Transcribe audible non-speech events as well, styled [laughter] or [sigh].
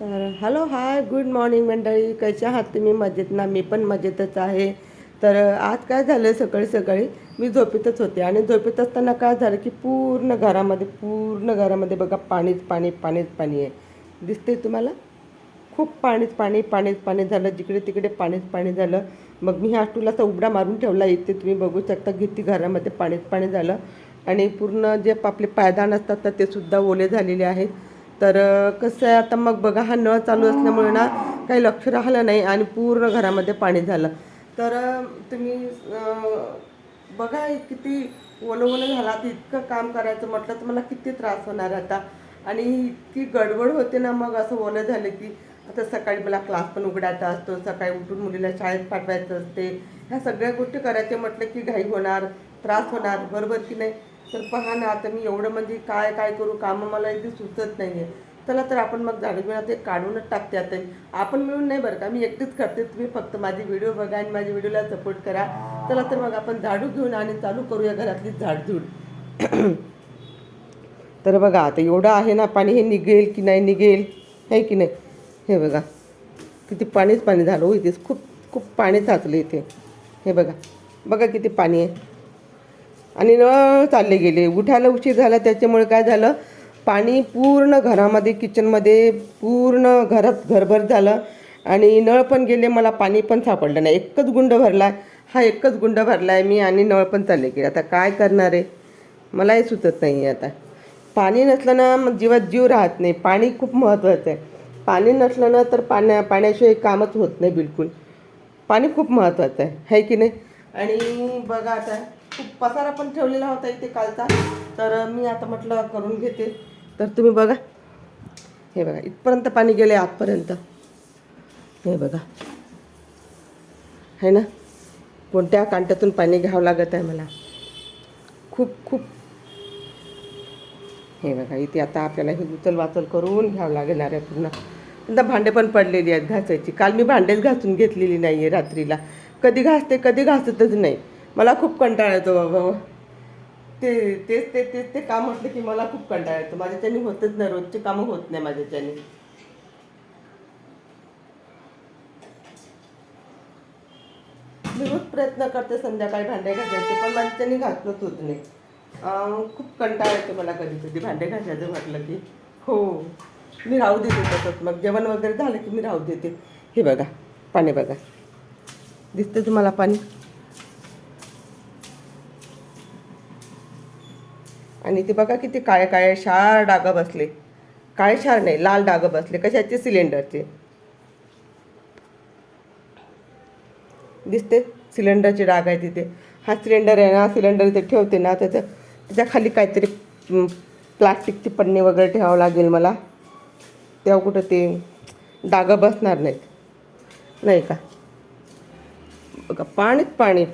तर hello hi good morning मंडळी. कसे आहात तुम्ही? मजेत ना? मी पण मजेतच आहे. तर आज काय झालं सकाळी सकाळी? मी झोपेतच होते. आणि झोपेत असताना काय झालं की पूर्ण घरामध्ये पूर्ण घरामध्ये बघा पाणीच पाणी पाणीच पाणी आहे. दिसते तुम्हाला? खूप पाणीच पाणी पाणीच पाणी झालं. जिकडे तिकडे पाणीच पाणी झालं. मग मी ह्या टूलाचा उबडा मारून ठेवला. इथे तुम्ही बघू शकता किती घरामध्ये पाणीच पाणी झालं. आणि पूर्ण जे आपले पायदान असतात तर ते सुद्धा ओले झालेले आहेत. तर कसं आहे आता मग बघा हा नळ चालू असल्यामुळे ना काही लक्ष राहिलं नाही आणि पूर्ण घरामध्ये पाणी झालं. तर तुम्ही बघा किती ओलं ओलं झालं इतकं काम करायचं म्हटलं तर मला किती त्रास होणार आता. आणि इतकी गडबड होते ना मग असं ओलं झालं की आता सकाळी मला क्लास पण उघडायचा असतो. सकाळी उठून मुलीला शाळेत पाठवायचं असते. ह्या सगळ्या गोष्टी करायचे म्हटलं की घाई होणार त्रास होणार. बरोबर की नाही? तर पहा ना आता मी एवढं म्हणजे काय काय करू? कामं मला इथे सुचत नाही आहे चला तर आपण मग झाडू ते काढूनच टाकते आता. आपण मिळून नाही बरं का? मी एकटीच करते. तुम्ही फक्त माझी व्हिडिओ बघा आणि माझ्या व्हिडिओला सपोर्ट करा. चला तर मग आपण झाडू घेऊन आणि चालू करूया घरातली झाडझूड. [coughs] तर बघा आता एवढं आहे ना पाणी हे निघेल की नाही निघेल? आहे की नाही? हे बघा किती पाणीच पाणी झालं हो इथेच खूप खूप पाणी साचलं इथे. हे बघा. बघा किती पाणी आहे. आणि न चालले गेले. उठायला उशीर झाला त्याच्यामुळे काय झालं? पाणी पूर्ण घरामध्ये किचनमध्ये पूर्ण घरात घरभर झालं. आणि नळ पण गेले मला पाणी पण सापडलं नाही. एकच गुंड भरला आहे हा एकच गुंड भरला आहे मी आणि नळ पण चालले गेले. आता काय करणार आहे? मलाही सुचत नाही आहे आता. पाणी नसलं ना मग जीवात जीव राहत नाही. पाणी खूप महत्त्वाचं आहे. पाणी नसलं ना तर पाण्या पाण्याशिवाय कामच होत नाही बिलकुल. पाणी खूप महत्त्वाचं आहे. है की नाही? आणि बघा आता खूप पसारा पण ठेवलेला होता इथे कालचा. तर मी आता म्हटलं करून घेते. तर तुम्ही बघा. हे बघा इथपर्यंत पाणी गेले आतपर्यंत. हे बघा. है ना? कोणत्या कांट्यातून पाणी घ्यावं लागत आहे मला? खूप खूप. हे बघा इथे आता आपल्याला हे उचल वाचल करून घ्यावं लागणार आहे पूर्ण. आता भांडे पण पडलेली आहेत घासायची. काल मी भांडेच घासून घेतलेली नाही आहे रात्रीला. कधी घासते कधी घासतच नाही. मला खूप कंटाळा येतो बाबा. ते तेच ते तेच ते काम म्हटलं की मला खूप कंटाळा येतो. माझ्याच्यानी होतच नाही रोजचे कामं होत नाही माझ्याच्यानी. मी रोज प्रयत्न करते संध्याकाळी भांडे घासायचे पण माझ्याच्यानी घासणंच होत नाही. खूप कंटाळा येतो मला कधी कधी भांडे घासायचं म्हटलं की. हो मी राहू देते तसंच. मग जेवण वगैरे झालं की मी राहू देते. हे बघा पाणी बघा. दिसते तुम्हाला पाणी? आणि ते बघा किती काळे काळे शार डाग बसले. काळे शार नाही लाल डाग बसले. कशाचे? सिलेंडरचे. दिसते? सिलेंडरचे डाग आहे तिथे. हा सिलेंडर आहे ना सिलेंडर इथे ठेवते ना त्याचं त्याच्याखाली काहीतरी प्लास्टिकची पन्नी वगैरे ठेवावं लागेल मला. तेव्हा कुठं ते डागं बसणार नाहीत. नाही का? बघा पाणीच पाणी.